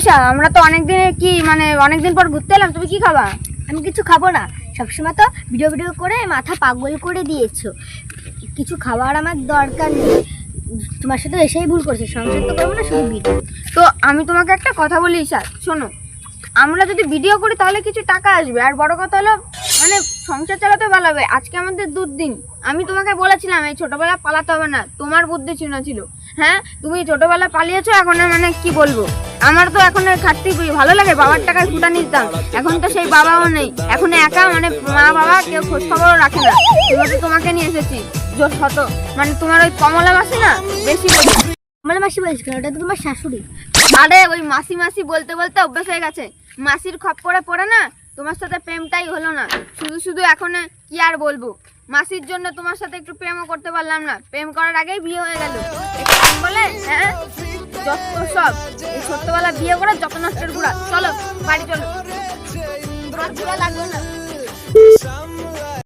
ঈশা আমরা তো অনেকদিন কি মানে অনেকদিন পর ঘুরতে এলাম তুমি কি খাবা? আমি কিছু খাব না। সবসময় তো ভিডিও ভিডিও করে মাথা পাগল করে দিয়েছ। কিছু খাওয়ার আমার দরকার নেই। তোমার সাথে এসেই ভুল করছি সংসার তো করব না শুধু ভিডিও তো আমি তোমাকে একটা কথা বলি ঈশা শোনো। আমরা যদি ভিডিও করি তাহলে কিছু টাকা আসবে। আর বড় কথা হলো মানে সংসার চালাতে ভালো হবে। আজকে আমাদের দুদিন। আমি তোমাকে বলেছিলাম এই ছোটবেলা পালাতে হবে না। তোমার বুদ্ধি ছিল ছিল। হ্যাঁ তুমি ছোটোবেলা পালিয়েছো এখন মানে কি বলব? আমার তো এখন খাটতে ভালো লাগে বাবার টাকায় ফুটা নিতাম এখন তো সেই বাবাও নেই। এখন একা মানে মা বাবা কেউ খোঁজ খবরও রাখে না। এবার তোমাকে নিয়ে এসেছি জোর শত মানে তোমার ওই কমলা মাসি না বেশি আমার মাসি বলছি ওটা তো তোমার শাশুড়ি। আরে ওই মাসি মাসি বলতে বলতে অভ্যাস হয়ে গেছে। মাসির খপ্পরে পড়ে না তোমার সাথে প্রেমটাই হলো না। শুধু শুধু এখন কি আর বলব? মাসির জন্য তোমার সাথে একটু প্রেমও করতে পারলাম না। প্রেম করার আগেই বিয়ে হয়ে গেল। বলে হ্যাঁ? যত সব। এই ছোট্টবেলা বিয়ে করা যত নষ্টের গুড়া। চলো বাড়ি চলো। লাগল না।